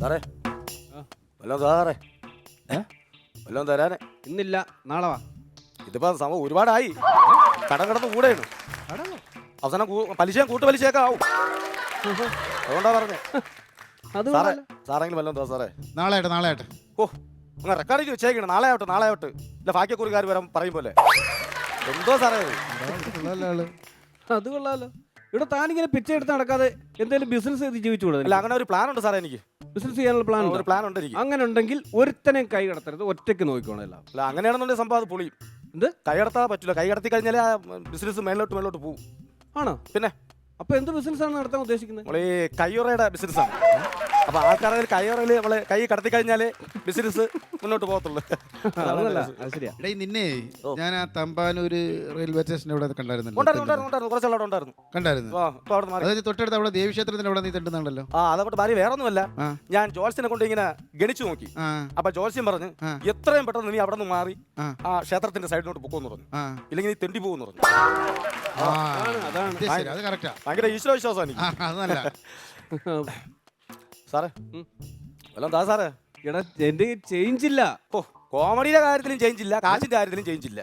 സാറേ. വല്ലോ വല്ലതും സാറേ? ഏ? വല്ലതും തരാനേ ഇന്നില്ല നാളെ വാ. ഇതിപ്പോ സമയം ഒരുപാടായി. കടം കിടന്ന് കൂടെയാണ്. അവസാനം കൂ- കൂട്ടു പലിശയൊക്കെ ആവും. അതുകൊണ്ടാ പറഞ്ഞേ. സാറേ. സാറെങ്കിലും വല്ലോ തോ സാറേ? നാളെ ആട്ടെ നാളെ ആട്ടെ ഓ അങ്ങ് റെക്കോർഡിങ് വെച്ചേക്കണം. നാളെ ആവട്ടെ നാളെ ആവട്ടെ. ഇല്ല ഭാഗ്യക്കുറിക്കാർ വരാൻ പറയും പോലെ. എന്തോ സാറേ? അത് കൊള്ളാലോ. ഇവിടെ താനിങ്ങനെ പിച്ച എടുത്ത് നടക്കാതെ എന്തെങ്കിലും ബിസിനസ് ചെയ്ത് ജീവിച്ചുകൂടെ അല്ല അങ്ങനെ ഒരു പ്ലാൻ ഉണ്ട് സാറേ എനിക്ക്. ബിസിനസ് ചെയ്യാനുള്ള പ്ലാൻ ഒരു പ്ലാൻ ഉണ്ട് എനിക്ക്. അങ്ങനെ ഉണ്ടെങ്കിൽ ഒരുത്തനെയും കൈ കടത്തരുത് ഒറ്റയ്ക്ക് നോക്കിക്കോണം എല്ലാം. അല്ല അങ്ങനെയാണെന്നുണ്ടെങ്കിൽ സംഭവം അത് പൊളിയും. എന്ത്? കൈ കടത്താൻ പറ്റില്ല കൈ കടത്തി കഴിഞ്ഞാൽ ആ ബിസിനസ് മേലോട്ട് മേലോട്ട് പോകും ആണോ? പിന്നെ? അപ്പൊ എന്ത് ബിസിനസ് ആണ് നടത്താൻ ഉദ്ദേശിക്കുന്നത്? നമ്മൾ കയ്യുറയുടെ ബിസിനസ് ആണ്. അപ്പൊ ആൾക്കാരുടെ കയ്യുറയിൽ നമ്മൾ കൈ കടത്തി കഴിഞ്ഞാൽ ബിസിനസ് മുന്നോട്ട് പോകത്തുള്ളൂ. അതല്ല അത് ശരിയാ. എടേ നിന്നെ ഞാൻ ആ തമ്പാനൂര് റെയിൽവേ സ്റ്റേഷന്റെ അവിടെ കണ്ടായിരുന്നല്ലോ? ഉണ്ടായിരുന്നു ഉണ്ടായിരുന്നു ഉണ്ടായിരുന്നു. കുറച്ചെല്ലാം അവിടെ ഉണ്ടായിരുന്നു. കണ്ടായിരുന്നു? ആ ഇപ്പൊ അവിടെ മാറി. അതായത് തൊട്ടടുത്ത് അവിടെ ദേവീക്ഷേത്രത്തിന്റെ അവിടെ നീ ആ അതങ്ങോട്ട് മാറി. വേറെ ഒന്നുമല്ല ആ. ഞാൻ ജോൽസിനെ കൊണ്ട് ഇങ്ങനെ ഗണിച്ചു നോക്കി. ആ. അപ്പൊ ജോൽസ്യം പറഞ്ഞു ആ. എത്രയും പെട്ടെന്ന് നീ അവിടെ നിന്ന് മാറി ആ. ആ ക്ഷേത്രത്തിന്റെ സൈഡിലോട്ട് പൊക്കോന്ന് പറഞ്ഞു. ആ. ഇല്ലെങ്കിൽ നീ തെണ്ടി പോകുന്നു പറഞ്ഞു. ആ. ഇത് ശരി, അത് കറക്റ്റാ. ഭയങ്കര ഈശ്വര വിശ്വാസം എനിക്ക്. അത് നല്ല സാറേ. വല്ലതും താ സാറേ. എടാ എന്റെ ചേഞ്ച് ഇല്ല. ഓ കോമഡിയുടെ കാര്യത്തിലും ചേഞ്ച് ഇല്ല കാശിന്റെ കാര്യത്തിലും ചേഞ്ച് ഇല്ല.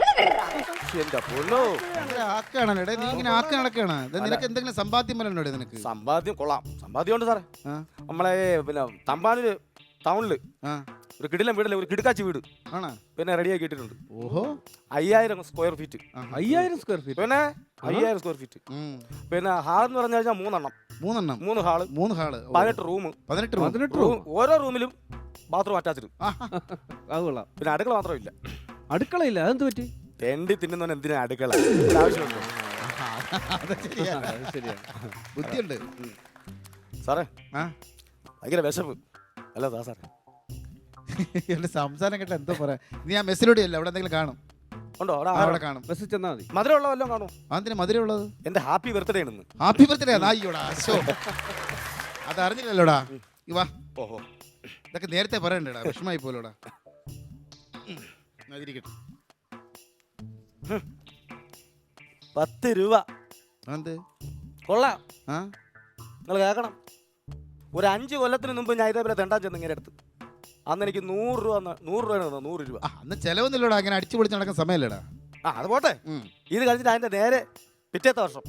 എന്റെ പൊന്നോ. ഭയങ്കര ആക്കാണല്ലോ നീ ഇങ്ങനെ ആക്കി നടക്കാണ്. ഇത് നിനക്ക് എന്തെങ്കിലും സമ്പാദ്യം വരണോ നിനക്ക്? സമ്പാദ്യം കൊള്ളാം. സമ്പാദ്യം ഉണ്ട് സാറേ. ആ. നമ്മളെ പിന്നെ തമ്പാനൂര് ടൗണിൽ ആ. ഒരു കിടിലം വീടല്ലേ ഒരു കിടുക്കാച്ചി വീട്. ആണോ? പിന്നെ റെഡിയാക്കി ഇട്ടിട്ടുണ്ട് ഓഹോ. അയ്യായിരം സ്ക്വയർ ഫീറ്റ് അയ്യായിരം സ്ക്വയർ ഫീറ്റ് പിന്നെ അയ്യായിരം സ്ക്വയർ ഫീറ്റ് ഉം. പിന്നെ ഹാൾ എന്ന് പറഞ്ഞു കഴിഞ്ഞാൽ മൂന്നെണ്ണം. മൂന്നെണ്ണം. മൂന്ന് ഹാൾ. മൂന്ന് ഹാൾ. പതിനെട്ട് റൂം. പതിനെട്ട് റൂം. പതിനെട്ട് റൂം. ഓരോ റൂമിലും ബാത്റൂം അറ്റാച്ച്ഡ് ആഹാ. അത് കൊള്ളാം. പിന്നെ അടുക്കള മാത്രമില്ല അടുക്കളയില്ല. അതെന്ത് പറ്റി? തെണ്ടി തിന്നുന്നവൻ എന്തിനാ അടുക്കള? ഒരു ആവശ്യമുണ്ടോ? അത് ശരിയാ അത് ശരിയാണ്. ബുദ്ധിയുണ്ട്. സാറേ ആ. ഭയങ്കര വിശപ്പ്. അല്ല സാറേ. എന്റെ സംസാരം കേട്ട എന്തോ പറയാ. നീ ആ മെസ്സിലൂടെ അല്ല അവിടെ എന്തെങ്കിലും കാണും. ഉണ്ടോ? അവിടെ അവിടെ കാണും. ബസ് ചെന്നാ മതി. മധുരമുള്ള വല്ലതും കാണും അതിന് മധുരം ഉള്ളത് എന്റെ ഹാപ്പി ബർത്ത്ഡേ ആണെന്ന്. Happy birthday? അയ്യോടാ അശോ. അത് അറിഞ്ഞില്ലല്ലോടാ. വാ. ഓഹോ. ഇതൊക്കെ നേരത്തെ പറയണ്ടേടാ വിഷമായി പോലോടാ. അതിരിക്കട്ടെ പത്ത് രൂപ. എന്ത് കൊള്ളാം. ആ? നിങ്ങൾ കേൾക്കണം. ഒരു അഞ്ച് കൊല്ലത്തിന് മുമ്പ് ഞാൻ ഇതേപോലെ തെണ്ടാൻ ചെന്ന് ഇങ്ങനെ അടുത്ത്. അന്ന് എനിക്ക് നൂറ് രൂപ നൂറ് രൂപ തന്നു നൂറ് രൂപ. ആ, അന്ന് ചെലവൊന്നുമില്ലടാ അങ്ങനെ അടിച്ചു പൊളിച്ച് നടക്കുന്ന സമയമല്ലേടാ. ആ അത് പോട്ടെ. ഉം. ഇത് കഴിഞ്ഞിട്ട് അതിന്റെ നേരെ പിറ്റേത്തെ വർഷം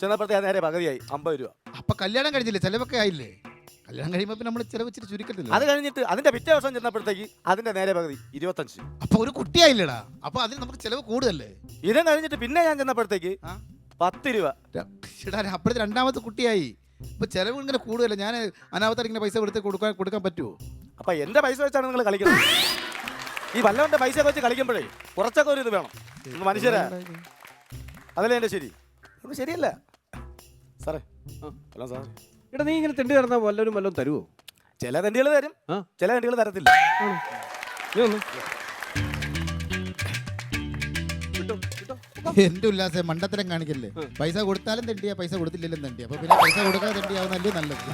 ചെന്നപ്പോഴത്തെ നേരെ പകുതിയായി അമ്പത് രൂപ. അപ്പൊ കല്യാണം കഴിഞ്ഞില്ലേ? ചെലവൊക്കെ ആയില്ലേ? കല്യാണം കഴിയുമ്പോ പിന്നെ നമ്മൾ ചെലവിച്ചിട്ട് ചുരുക്കത്തില്ല? അത് കഴിഞ്ഞിട്ട് അതിന്റെ പിറ്റേ വർഷം ചെന്നപ്പോഴത്തേക്ക് അതിന്റെ നേരെ പകുതി ഇരുപത്തഞ്ച് അപ്പൊ ഒരു കുട്ടിയായില്ലടാ? അപ്പൊ അതിന് നമുക്ക് ചെലവ് കൂടുതലല്ലേ? ഇതും കഴിഞ്ഞിട്ട് പിന്നെ ഞാൻ ചെന്നപ്പോഴത്തേക്ക് ആ? പത്ത് രൂപ. ര- എടാ, അപ്പോഴത്തെ രണ്ടാമത്തെ കുട്ടിയായി. ഇപ്പൊ ചെലവ് ഇങ്ങനെ കൂടുതലല്ലേ? ഞാൻ അനാവത്തായിട്ട് ഇങ്ങനെ പൈസ കൊടുത്ത് കൊടുക്കാൻ കൊടുക്കാൻ പറ്റുമോ അപ്പൊ എന്റെ പൈസ വെച്ചാണ് നിങ്ങൾ കളിക്കുന്നത്. ഈ വല്ലവന്റെ പൈസ വെച്ച് കളിക്കുമ്പോഴേ കുറച്ചൊക്കെ ഒരു ഇത് വേണം. മനുഷ്യരാ. അതല്ലേ എന്റെ ശരി? ശരിയല്ല. സാറേ. ഹലോ സാർ എടാ നീ ഇങ്ങനെ തെണ്ടി തരുന്ന വല്ലവരും വല്ലതും തരുമോ ചില തെണ്ടികൾ തരും ചില തെണ്ടികൾ തരത്തില്ല? നീ ഒന്ന്. എന്റെ ഉല്ലാസം മണ്ടത്തരം കാണിക്കല്ലേ? പൈസ കൊടുത്താലും തെണ്ടിയാ പൈസ കൊടുത്തില്ലെങ്കിലും തെണ്ടിയാ. അപ്പൊ പിന്നെ പൈസ കൊടുക്കാതെ തെണ്ടിയാവുന്നല്ലേ നല്ലത്.